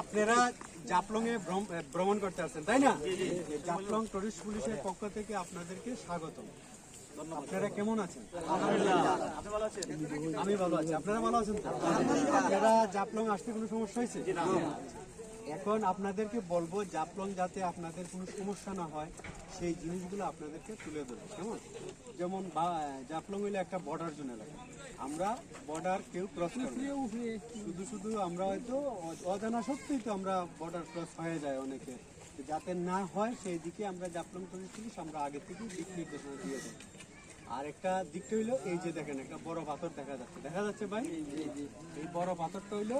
আপনারা জাপলং এ ভ্রমণ করতে আসছেন, তাই না? জাপলং টুরিস্ট পুলিশের পক্ষ থেকে আপনাদেরকে স্বাগত আপনারা কেমন আছেন? আমি ভালো আছি। আপনারা ভালো আছেন? আপনারা জাপলং আসতে কোনো সমস্যা হয়েছে? এখন আপনাদেরকে বলব জাপলং যাতে আপনাদের কোনো সমস্যা না হয়, সেই জিনিসগুলো আপনাদেরকে তুলে ধরবো, কেমন? যেমন জাপলং হইলে একটা বর্ডার জোন এলাকা। আমরা বর্ডার কেউ ক্রস শুধু শুধু আমরা হয়তো অজানা সত্যিই তো আমরা বর্ডার ক্রস হয়ে যায় অনেকে। যাতে না হয়, সেই দিকে আমরা জাপলং টুরিস্ট আমরা আগে থেকে দিক নির্দেশনা দিয়ে দেবো আর একটা দিকটা হইল এই যে দেখেন একটা বড় পাথর দেখা যাচ্ছে। দেখা যাচ্ছে ভাই? এই বড় পাথরটা হইল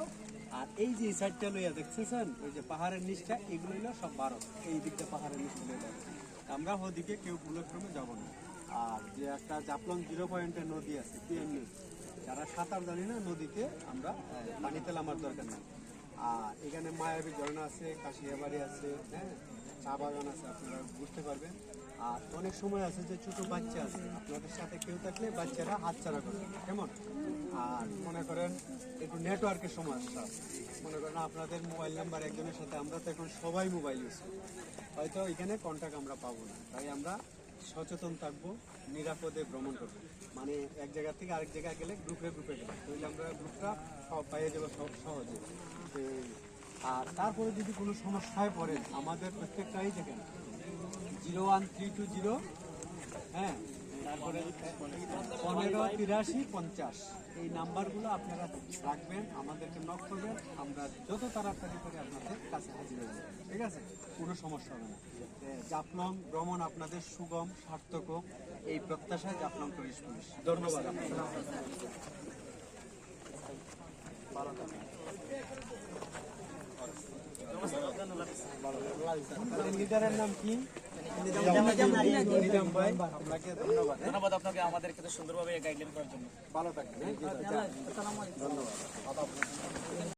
আর এই যে সাইডটা লইয়া দেখতেছেন ওই যে পাহাড়ের নিচটা এগুলো হইল সব ভারত এই দিকটা পাহাড়ের নিচ লইয়া আমরা ওদিকে কেউ ভুলক্রমে যাব না। আর যে একটা জাপলং জিরো পয়েন্টের নদী আছে পিএনইউ যারা সাঁতার জানি না নদীতে আমরা পানিতে নামার দরকার নেই। আর এখানে মায়াবী ঝর্ণা আছে কাশিয়াবাড়ি আছে হ্যাঁ চা বাগান আছে আপনারা বুঝতে পারবেন। আর অনেক সময় আছে যে ছোট বাচ্চা আছে, আপনাদের সাথে কেউ থাকলে বাচ্চারা হাতছাড়া করে, কেমন? আর মনে করেন একটু নেটওয়ার্কের সমস্যা। মনে করেন আপনাদের মোবাইল নাম্বার একজনের সাথে, আমরা তো এখন সবাই মোবাইল ইউজ করি। হয়তো এখানে কন্ট্যাক্ট আমরা পাবো না। তাই আমরা সচেতন থাকব, নিরাপদে ভ্রমণ করব। মানে এক জায়গা থেকে আরেক জায়গায় গেলে গ্রুপে গ্রুপে গেলে। তাহলে আমরা গ্রুপটা সব পাইয়ে যাব, সব সহজে। আর তারপরে যদি কোনো সমস্যায় পড়েন, আমাদের প্রত্যেকটাই দেখেন। Zero one three two zero. হ্যাঁ তারপরে পনেরো তিরাশি পঞ্চাশ। এই নাম্বারগুলো আপনারা রাখবেন আমাদেরকে নক করবেন আমরা যত তাড়াতাড়ি করে আপনাদের কাছে হাজির হয়ে যাব ঠিক আছে? কোনো সমস্যা হবে না। জাফলং ভ্রমণ আপনাদের সুগম সার্থক এই প্রত্যাশায় জাফলং টুরিস্ট পুলিশ। ধন্যবাদ লিডারের নাম কি? ধন্যবাদ হ্যাঁ? ধন্যবাদ আপনাকে আমাদের ক্ষেত্রে সুন্দরভাবে গাইডলাইন করার জন্য ভালো থাকবেন হ্যাঁ? ধন্যবাদ